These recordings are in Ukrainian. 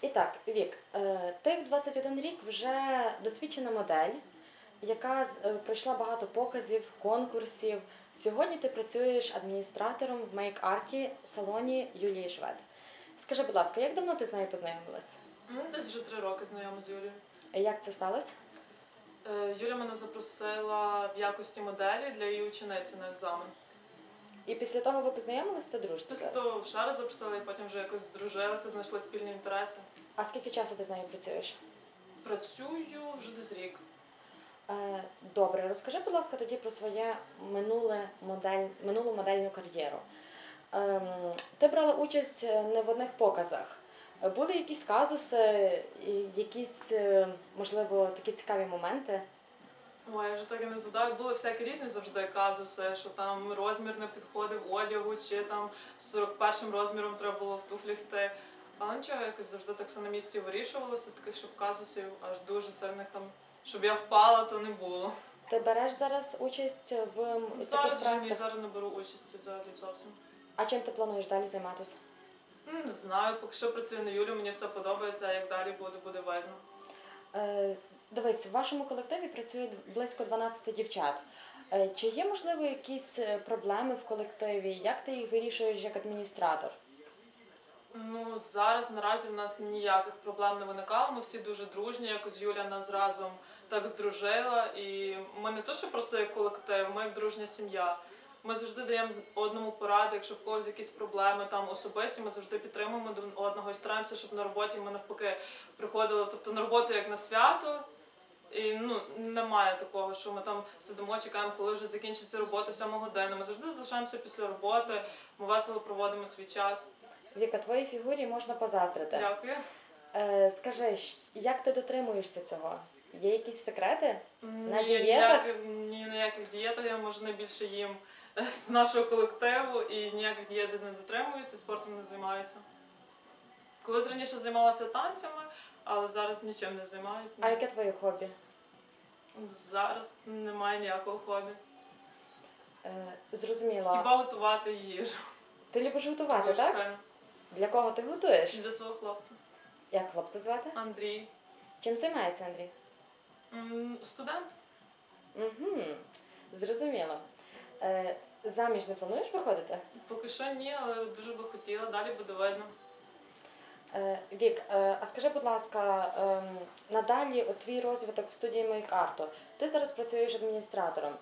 І так, Вік, е, ти в 21 рік вже досвідчена модель, яка е, пройшла багато показів, конкурсів. Сьогодні ти працюєш адміністратором в мейк-арті салоні Юлії Швед. Скажи, будь ласка, як давно ти з нею познайомилась? Ну, десь вже три роки знайома з Юлією. Як це сталося? Е, Юля мене запросила в якості моделі для її учениці на екзамен. І після того ви познайомились та дружите? Після зараз? того в шари запросила і потім вже якось здружилися, знайшли спільні інтереси. А скільки часу ти з нею працюєш? Працюю вже десь рік. Е, Добре, розкажи, будь ласка, тоді про своє минуле модель, минулу модельну кар'єру. Ем, Ти брала участь е, не в одних показах. Е, Були якісь казуси, якісь, е, можливо, такі цікаві моменти? Ой, я вже так і не згадаю. Були всякі різні завжди казуси, що там розмір не підходив одягу, чи там з 41 розміром треба було в туфлях йти. Але нічого, якось завжди так все на місці вирішувалося, таких щоб казусів аж дуже сильних там, щоб я впала, то не було. Ти береш зараз участь в Зараз вже ні, зараз не беру участі взагалі зовсім. А чим ти плануєш далі займатися? Не знаю, поки що працюю на Юлю, мені все подобається, а як далі буде, буде видно. Е, Дивись, в вашому колективі працює близько 12 дівчат. Е, Чи є, можливо, якісь е, проблеми в колективі? Як ти їх вирішуєш як адміністратор? Ну зараз наразі в нас ніяких проблем не виникало. Ми всі дуже дружні. Якось Юля нас разом так здружила. І ми не то, що просто як колектив, ми як дружня сім'я. Ми завжди даємо одному поради, якщо в когось якісь проблеми там особисті, ми завжди підтримуємо один одного і стараємося, щоб на роботі ми навпаки приходили, тобто на роботу як на свято. І ну немає такого, що ми там сидимо, чекаємо, коли вже закінчиться робота сьома година. Ми завжди залишаємося після роботи, ми весело проводимо свій час. Віка, твоїй фігурі можна позаздрити. Дякую. Е, скажи, як ти дотримуєшся цього? Є якісь секрети? На Ні, дієтах? ніяких, ні, ніяких дієтах я може найбільше їм з нашого колективу і ніяких дієт не дотримуюся, спортом не займаюся. Колись раніше займалася танцями, але зараз нічим не займаюся. А яке твоє хобі? Зараз немає ніякого хобі. Е, зрозуміла. Хіба готувати їжу. Ти любиш готувати, Дуже так? сильно. Для кого ти готуєш? Для свого хлопця. Як хлопця звати? Андрій. Чим займається Андрій? М, Студент. Угу. Зрозуміло. Е, заміж не плануєш виходити? Поки що ні, але дуже би хотіла, далі буде видно. Е, Вік, е, а скажи, будь ласка, ем, надалі от твій розвиток в студії Мейк-арту. Ти зараз працюєш адміністратором.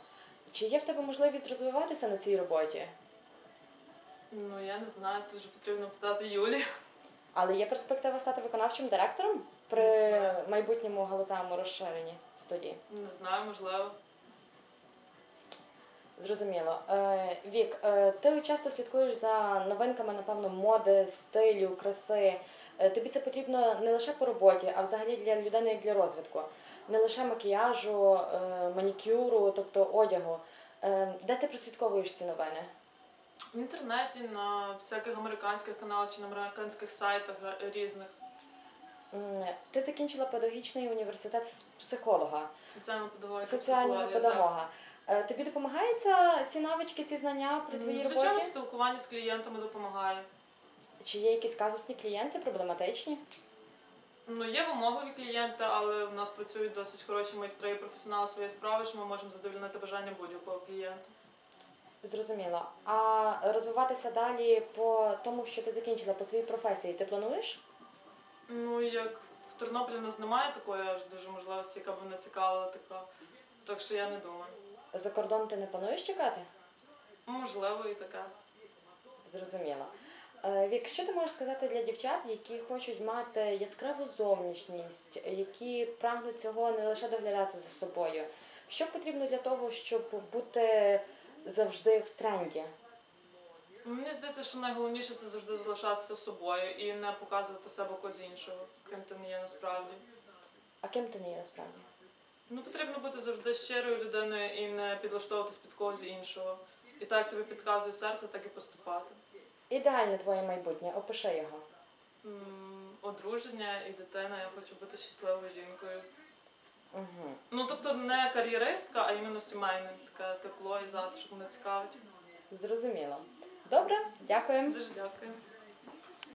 Чи є в тебе можливість розвиватися на цій роботі? Ну я не знаю, це вже потрібно питати Юлі. Але є перспектива стати виконавчим директором Не при знаю. майбутньому галузевому розширенні студії? Не знаю, можливо. Зрозуміло. Е, Вік, е, ти часто слідкуєш за новинками, напевно, моди, стилю, краси. Е, тобі це потрібно не лише по роботі, а взагалі для людини як для розвитку. Не лише макіяжу, е, манікюру, тобто одягу. Е, де ти прослідковуєш ці новини? В інтернеті, на всяких американських каналах чи на американських сайтах різних. М, Ти закінчила педагогічний університет з психолога, Соціальна педагогіка, соціального психологія, педагога. Е, Тобі допомагаються ці навички, ці знання при так. твоїй Звичайно, роботі? спілкування з клієнтами допомагає. Чи є якісь казусні клієнти, проблематичні? Ну, є вимогові клієнти, але в нас працюють досить хороші майстри і професіонали своєї справи, що ми можемо задовольнити бажання будь-якого клієнта. Зрозуміло. А розвиватися далі по тому, що ти закінчила по своїй професії, ти плануєш? Ну, як в Тернополі в нас немає такої аж дуже можливості, яка б мене цікавила така. Так що я не думаю. За кордон ти не плануєш чекати? Можливо, і таке. Зрозуміло. Е, Вік, що ти можеш сказати для дівчат, які хочуть мати яскраву зовнішність, які прагнуть цього не лише доглядати за собою? Що потрібно для того, щоб бути завжди в тренді? Мені здається, що найголовніше це завжди залишатися собою і не показувати себе когось іншого, ким ти не є насправді. А ким ти не є насправді? Ну потрібно бути завжди щирою людиною і не підлаштовуватись під когось іншого. І так як тобі підказує серце, так і поступати. Ідеальне твоє майбутнє, опиши його. М, Одруження і дитина, я хочу бути щасливою жінкою. Угу. Ну тобто не кар'єристка, а іменно сімейне, таке тепло і затишок мене цікавить. Зрозуміло. Добре, дякую. Дуже дякую.